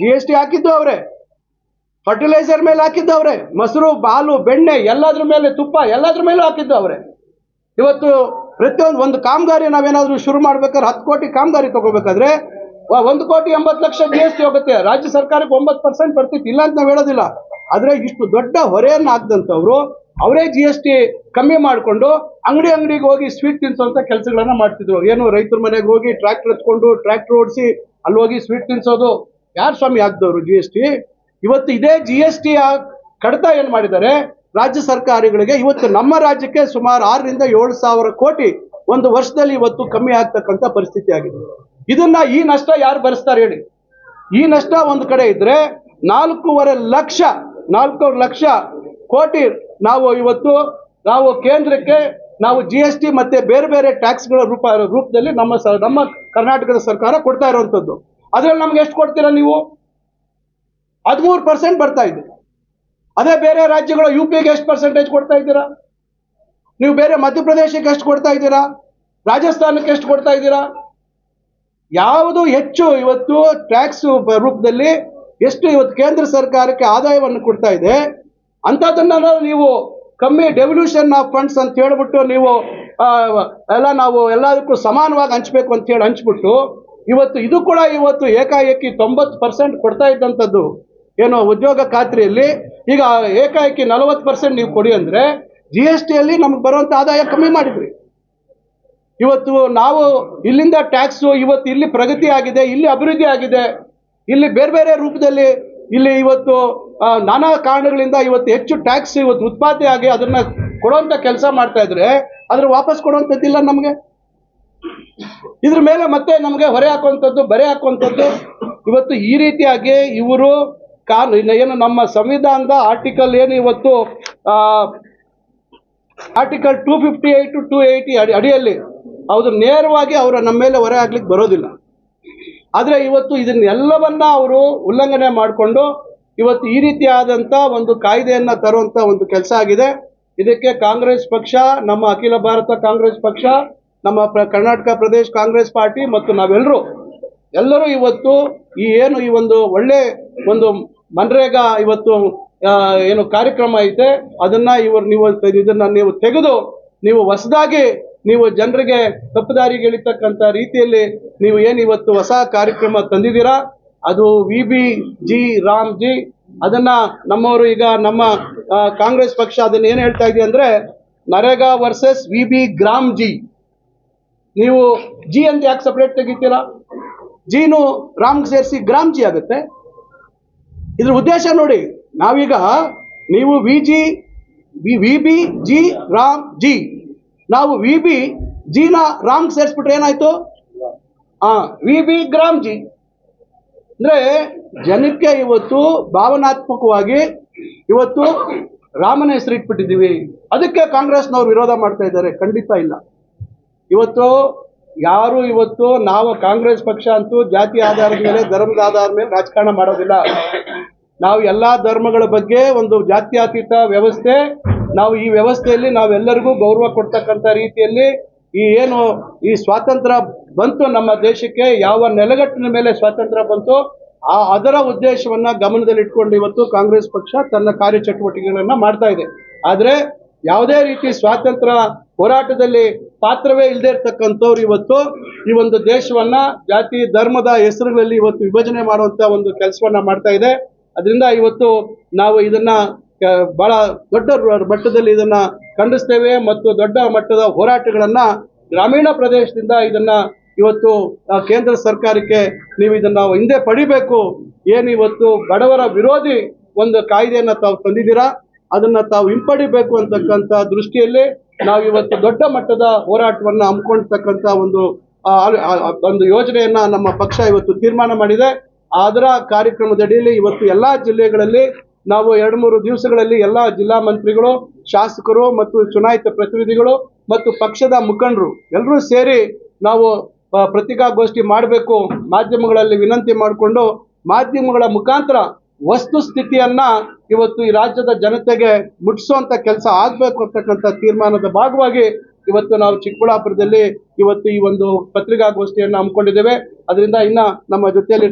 G S T ಹಾಕಿದ್ದು ಅವರೇ. Fertiliser ಮೇಲೆ ಹಾಕಿದ್ದು ಅವರೇ. ಮೊಸರು ಬಾಲು ಬೆಣ್ಣೆ ಎಲ್ಲದ್ರ ಮೇಲೆ, ತುಪ್ಪ ಎಲ್ಲದ್ರ ಮೇಲೂ ಹಾಕಿದ್ದು ಅವರೇ. ಇವತ್ತು ಪ್ರತಿಯೊಂದು ಒಂದು ಕಾಮಗಾರಿ ನಾವೇನಾದ್ರೂ ಶುರು ಮಾಡ್ಬೇಕಾದ್ರೆ ಹತ್ತು ಕೋಟಿ ಕಾಮಗಾರಿ ತಗೋಬೇಕಾದ್ರೆ ಒಂದು ಕೋಟಿ ಎಂಬತ್ತು ಲಕ್ಷ ಜಿ ಎಸ್ ಟಿ ಹೋಗುತ್ತೆ. ರಾಜ್ಯ ಸರ್ಕಾರಕ್ಕೆ ಒಂಬತ್ತು ಪರ್ಸೆಂಟ್ ಬರ್ತಿತ್ತು. ಇಲ್ಲ ಅಂತ ನಾವು ಹೇಳೋದಿಲ್ಲ. ಆದರೆ ಇಷ್ಟು ದೊಡ್ಡ ಹೊರೆಯನ್ನು ಹಾಕ್ದಂಥವ್ರು ಅವರೇ ಜಿ ಎಸ್ ಟಿ ಕಮ್ಮಿ ಮಾಡಿಕೊಂಡು ಅಂಗಡಿ ಅಂಗಡಿಗೆ ಹೋಗಿ ಸ್ವೀಟ್ ತಿನ್ಸೋಂಥ ಕೆಲಸಗಳನ್ನ ಮಾಡ್ತಿದ್ರು. ಏನು ರೈತರ ಮನೆಗೆ ಹೋಗಿ ಟ್ರ್ಯಾಕ್ಟರ್ ಎತ್ಕೊಂಡು ಟ್ರ್ಯಾಕ್ಟರ್ ಓಡಿಸಿ ಅಲ್ಲಿ ಹೋಗಿ ಸ್ವೀಟ್ ತಿನ್ಸೋದು ಯಾರು ಸ್ವಾಮಿ ಆಗ್ದವರು ಜಿ ಎಸ್ ಟಿ ಇವತ್ತು ಇದೇ ಜಿ ಎಸ್ ಟಿ ಕಡಿತ ಏನು ಮಾಡಿದ್ದಾರೆ? ರಾಜ್ಯ ಸರ್ಕಾರಗಳಿಗೆ ಇವತ್ತು ನಮ್ಮ ರಾಜ್ಯಕ್ಕೆ ಸುಮಾರು ಆರರಿಂದ ಏಳು ಸಾವಿರ ಕೋಟಿ ಒಂದು ವರ್ಷದಲ್ಲಿ ಇವತ್ತು ಕಮ್ಮಿ ಆಗ್ತಕ್ಕಂಥ ಪರಿಸ್ಥಿತಿ ಆಗಿದೆ. ಇದನ್ನ ಈ ನಷ್ಟ ಯಾರು ಭರಿಸ್ತಾರೆ ಹೇಳಿ? ಈ ನಷ್ಟ ಒಂದು ಕಡೆ ಇದ್ರೆ ನಾಲ್ಕೂವರೆ ಲಕ್ಷ ನಾಲ್ಕೂವರೆ ಲಕ್ಷ ಕೋಟಿ ನಾವು ಇವತ್ತು ನಾವು ಕೇಂದ್ರಕ್ಕೆ ನಾವು ಜಿ ಎಸ್ ಟಿ ಮತ್ತೆ ಬೇರೆ ಬೇರೆ ಟ್ಯಾಕ್ಸ್ಗಳ ರೂಪ, ರೂಪದಲ್ಲಿ ನಮ್ಮ ನಮ್ಮ ಕರ್ನಾಟಕದ ಸರ್ಕಾರ ಕೊಡ್ತಾ ಇರುವಂಥದ್ದು. ಅದ್ರಲ್ಲಿ ನಮ್ಗೆ ಎಷ್ಟು ಕೊಡ್ತೀರಾ ನೀವು? ಹದಿಮೂರು ಪರ್ಸೆಂಟ್ ಬರ್ತಾ ಇದೆ. ಅದೇ ಬೇರೆ ರಾಜ್ಯಗಳು ಯು ಪಿಗೆ ಎಷ್ಟು ಪರ್ಸೆಂಟೇಜ್ ಕೊಡ್ತಾ ಇದ್ದೀರಾ? ನೀವು ಬೇರೆ ಮಧ್ಯಪ್ರದೇಶಕ್ಕೆ ಎಷ್ಟು ಕೊಡ್ತಾ ಇದ್ದೀರಾ? ರಾಜಸ್ಥಾನಕ್ಕೆ ಎಷ್ಟು ಕೊಡ್ತಾ ಇದ್ದೀರಾ? ಯಾವುದು ಹೆಚ್ಚು, ಇವತ್ತು ಟ್ಯಾಕ್ಸ್ ರೂಪದಲ್ಲಿ ಎಷ್ಟು ಇವತ್ತು ಕೇಂದ್ರ ಸರ್ಕಾರಕ್ಕೆ ಆದಾಯವನ್ನು ಕೊಡ್ತಾ ಇದೆ, ಅಂಥದ್ದನ್ನ ನೀವು ಕಮ್ಮಿ ಡೆವಲ್ಯೂಷನ್ ಆಫ್ ಫಂಡ್ಸ್ ಅಂತ ಹೇಳ್ಬಿಟ್ಟು ನೀವು ಎಲ್ಲ ನಾವು ಎಲ್ಲದಕ್ಕೂ ಸಮಾನವಾಗಿ ಹಂಚ್ಬೇಕು ಅಂತ ಹೇಳಿ ಹಂಚ್ಬಿಟ್ಟು ಇವತ್ತು ಇದು ಕೂಡ ಇವತ್ತು ಏಕಾಏಕಿ ತೊಂಬತ್ತು ಪರ್ಸೆಂಟ್ ಕೊಡ್ತಾ ಇದ್ದಂಥದ್ದು ಏನು ಉದ್ಯೋಗ ಖಾತ್ರಿಯಲ್ಲಿ. ಈಗ ಏಕಾಏಕಿ ನಲವತ್ತು ಪರ್ಸೆಂಟ್ ನೀವು ಕೊಡಿ ಅಂದರೆ ಜಿ ಎಸ್ ಟಿಯಲ್ಲಿ ನಮ್ಗೆ ಬರುವಂಥ ಆದಾಯ ಕಮ್ಮಿ ಮಾಡಿದ್ರಿ ಇವತ್ತು ನಾವು ಇಲ್ಲಿಂದ ಟ್ಯಾಕ್ಸು ಇವತ್ತು ಇಲ್ಲಿ ಪ್ರಗತಿ ಆಗಿದೆ, ಇಲ್ಲಿ ಅಭಿವೃದ್ಧಿ ಆಗಿದೆ. ಇಲ್ಲಿ ಬೇರೆ ಬೇರೆ ರೂಪದಲ್ಲಿ ಇಲ್ಲಿ ಇವತ್ತು ನಾನಾ ಕಾರಣಗಳಿಂದ ಇವತ್ತು ಹೆಚ್ಚು ಟ್ಯಾಕ್ಸ್ ಇವತ್ತು ಉತ್ಪಾದನೆ ಆಗಿ ಅದನ್ನು ಕೊಡುವಂತ ಕೆಲಸ ಮಾಡ್ತಾ ಇದ್ರೆ ಅದ್ರ ವಾಪಸ್ ಕೊಡುವಂಥದ್ದಿಲ್ಲ ನಮಗೆ. ಇದ್ರ ಮೇಲೆ ಮತ್ತೆ ನಮಗೆ ಹೊರೆ ಹಾಕುವಂಥದ್ದು, ಬರೆ ಹಾಕುವಂಥದ್ದು. ಇವತ್ತು ಈ ರೀತಿಯಾಗಿ ಇವರು ಕಾನು ಏನು ನಮ್ಮ ಸಂವಿಧಾನದ ಆರ್ಟಿಕಲ್ ಏನು ಇವತ್ತು article two fifty eight to two eighty ಅಡಿ, ಅಡಿಯಲ್ಲಿ ಅವರು ನೇರವಾಗಿ ಅವರ ನಮ್ಮ ಮೇಲೆ ಹೊರೆ ಆಗ್ಲಿಕ್ಕೆ ಬರೋದಿಲ್ಲ. ಆದರೆ ಇವತ್ತು ಇದನ್ನೆಲ್ಲವನ್ನ ಅವರು ಉಲ್ಲಂಘನೆ ಮಾಡಿಕೊಂಡು ಇವತ್ತು ಈ ರೀತಿಯಾದಂಥ ಒಂದು ಕಾಯ್ದೆಯನ್ನು ತರುವಂಥ ಒಂದು ಕೆಲಸ ಆಗಿದೆ. ಇದಕ್ಕೆ ಕಾಂಗ್ರೆಸ್ ಪಕ್ಷ, ನಮ್ಮ ಅಖಿಲ ಭಾರತ ಕಾಂಗ್ರೆಸ್ ಪಕ್ಷ ನಮ್ಮ ಕರ್ನಾಟಕ ಪ್ರದೇಶ ಕಾಂಗ್ರೆಸ್ ಪಾರ್ಟಿ ಮತ್ತು ನಾವೆಲ್ಲರೂ ಎಲ್ಲರೂ ಇವತ್ತು ಈ ಏನು ಈ ಒಂದು ಒಳ್ಳೆ ಒಂದು ಮನ್ರೇಗಾ ಇವತ್ತು ಏನು ಕಾರ್ಯಕ್ರಮ ಐತೆ, ಅದನ್ನ ಇವರು ನೀವು ಇದನ್ನು ನೀವು ತೆಗೆದು, ನೀವು ಹೊಸದಾಗಿ ನೀವು ಜನರಿಗೆ ತಪ್ಪುದಾರಿಗೆ ಇಳಿತಕ್ಕಂಥ ರೀತಿಯಲ್ಲಿ ನೀವು ಏನು ಇವತ್ತು ಹೊಸ ಕಾರ್ಯಕ್ರಮ ತಂದಿದ್ದೀರಾ, ಅದು V B G RAM G ಅದನ್ನ ನಮ್ಮವರು ಈಗ ನಮ್ಮ ಕಾಂಗ್ರೆಸ್ ಪಕ್ಷ ಅದನ್ನ ಏನು ಹೇಳ್ತಾ ಇದೆ ಅಂದ್ರೆ NREGA versus V B gram G ನೀವು ಜಿ ಅಂತ ಯಾಕೆ ಸಪ್ರೇಟ್ ತೆಗಿತೀರಾ? ಜೀನು ರಾಮ್ಗೆ ಸೇರಿಸಿ ಗ್ರಾಮ್ ಜಿ ಆಗುತ್ತೆ. ಇದ್ರ ಉದ್ದೇಶ ನೋಡಿ, ನಾವೀಗ ನೀವು V G V B G RAM G ನಾವು ವಿ ಬಿ ಜಿನ ರಾಮ್ ಸೇರಿಸ್ಬಿಟ್ರೆ ಏನಾಯ್ತು? ಆ ವಿ ಬಿ ಗ್ರಾಮ್ ಜಿ ಅಂದ್ರೆ ಜನಕ್ಕೆ ಇವತ್ತು ಭಾವನಾತ್ಮಕವಾಗಿ ಇವತ್ತು ರಾಮನ ಹೆಸರು ಇಟ್ಬಿಟ್ಟಿದ್ದೀವಿ. ಅದಕ್ಕೆ ಕಾಂಗ್ರೆಸ್ನವ್ರು ವಿರೋಧ ಮಾಡ್ತಾ ಇದ್ದಾರೆ. ಖಂಡಿತ ಇಲ್ಲ. ಇವತ್ತು ಯಾರು ಇವತ್ತು ನಾವು ಕಾಂಗ್ರೆಸ್ ಪಕ್ಷ ಅಂತೂ ಜಾತಿ ಆಧಾರದ ಮೇಲೆ, ಧರ್ಮದ ಆಧಾರದ ಮೇಲೆ ರಾಜಕಾರಣ ಮಾಡೋದಿಲ್ಲ. ನಾವು ಎಲ್ಲ ಧರ್ಮಗಳ ಬಗ್ಗೆ ಒಂದು ಜಾತ್ಯಾತೀತ ವ್ಯವಸ್ಥೆ, ನಾವು ಈ ವ್ಯವಸ್ಥೆಯಲ್ಲಿ ನಾವೆಲ್ಲರಿಗೂ ಗೌರವ ಕೊಡ್ತಕ್ಕಂಥ ರೀತಿಯಲ್ಲಿ ಈ ಏನು ಈ ಸ್ವಾತಂತ್ರ್ಯ ಬಂತು ನಮ್ಮ ದೇಶಕ್ಕೆ, ಯಾವ ನೆಲೆಗಟ್ಟಿನ ಮೇಲೆ ಸ್ವಾತಂತ್ರ್ಯ ಬಂತು ಆ ಅದರ ಉದ್ದೇಶವನ್ನ ಗಮನದಲ್ಲಿಟ್ಕೊಂಡು ಇವತ್ತು ಕಾಂಗ್ರೆಸ್ ಪಕ್ಷ ತನ್ನ ಕಾರ್ಯಚಟುವಟಿಕೆಗಳನ್ನ ಮಾಡ್ತಾ ಇದೆ. ಆದ್ರೆ ಯಾವುದೇ ರೀತಿ ಸ್ವಾತಂತ್ರ್ಯ ಹೋರಾಟದಲ್ಲಿ ಪಾತ್ರವೇ ಇಲ್ಲದೆ ಇರ್ತಕ್ಕಂಥವ್ರು ಇವತ್ತು ಈ ಒಂದು ದೇಶವನ್ನ, ಜಾತಿ, ಧರ್ಮದ ಹೆಸರುಗಳಲ್ಲಿ ಇವತ್ತು ವಿಭಜನೆ ಮಾಡುವಂತ ಒಂದು ಕೆಲಸವನ್ನ ಮಾಡ್ತಾ ಇದೆ. ಅದರಿಂದ ಇವತ್ತು ನಾವು ಇದನ್ನ ಬಹಳ ದೊಡ್ಡ ಮಟ್ಟದಲ್ಲಿ ಇದನ್ನ ಖಂಡಿಸ್ತೇವೆ ಮತ್ತು ದೊಡ್ಡ ಮಟ್ಟದ ಹೋರಾಟಗಳನ್ನ ಗ್ರಾಮೀಣ ಪ್ರದೇಶದಿಂದ ಇದನ್ನ ಇವತ್ತು ಕೇಂದ್ರ ಸರ್ಕಾರಕ್ಕೆ ನೀವು ಇದನ್ನ ಹಿಂದೆ ಪಡಿಬೇಕು. ಏನು ಇವತ್ತು ಬಡವರ ವಿರೋಧಿ ಒಂದು ಕಾಯ್ದೆಯನ್ನ ತಾವು ತಂದಿದ್ದೀರಾ? ಅದನ್ನ ತಾವು ಹಿಂಪಡಿಬೇಕು ಅಂತಕ್ಕಂಥ ದೃಷ್ಟಿಯಲ್ಲಿ ನಾವು ಇವತ್ತು ದೊಡ್ಡ ಮಟ್ಟದ ಹೋರಾಟವನ್ನು ಹಮ್ಮಿಕೊಳ್ತಕ್ಕಂಥ ಒಂದು ಒಂದು ಯೋಜನೆಯನ್ನ ನಮ್ಮ ಪಕ್ಷ ಇವತ್ತು ತೀರ್ಮಾನ ಮಾಡಿದೆ. ಅದರ ಕಾರ್ಯಕ್ರಮದಡಿಯಲ್ಲಿ ಇವತ್ತು ಎಲ್ಲಾ ಜಿಲ್ಲೆಗಳಲ್ಲಿ ನಾವು ಎರಡು ಮೂರು ದಿವಸಗಳಲ್ಲಿ ಎಲ್ಲ ಜಿಲ್ಲಾ ಮಂತ್ರಿಗಳು, ಶಾಸಕರು ಮತ್ತು ಚುನಾಯಿತ ಪ್ರತಿನಿಧಿಗಳು ಮತ್ತು ಪಕ್ಷದ ಮುಖಂಡರು ಎಲ್ಲರೂ ಸೇರಿ ನಾವು ಪ್ರತಿಕಾಗೋಷ್ಠಿ ಮಾಡಬೇಕು. ಮಾಧ್ಯಮಗಳಲ್ಲಿ ವಿನಂತಿ ಮಾಡಿಕೊಂಡು ಮಾಧ್ಯಮಗಳ ಮುಖಾಂತರ ವಸ್ತು ಸ್ಥಿತಿಯನ್ನ ಇವತ್ತು ಈ ರಾಜ್ಯದ ಜನತೆಗೆ ಮುಟ್ಟಿಸುವಂತ ಕೆಲಸ ಆಗ್ಬೇಕು ಅಂತಕ್ಕಂಥ ತೀರ್ಮಾನದ ಭಾಗವಾಗಿ ಇವತ್ತು ನಾವು ಚಿಕ್ಕಬಳ್ಳಾಪುರದಲ್ಲಿ ಇವತ್ತು ಈ ಒಂದು ಪತ್ರಿಕಾಗೋಷ್ಠಿಯನ್ನು ಹಮ್ಮಿಕೊಂಡಿದ್ದೇವೆ. ಅದರಿಂದ ಇನ್ನ ನಮ್ಮ ಜೊತೆಯಲ್ಲಿ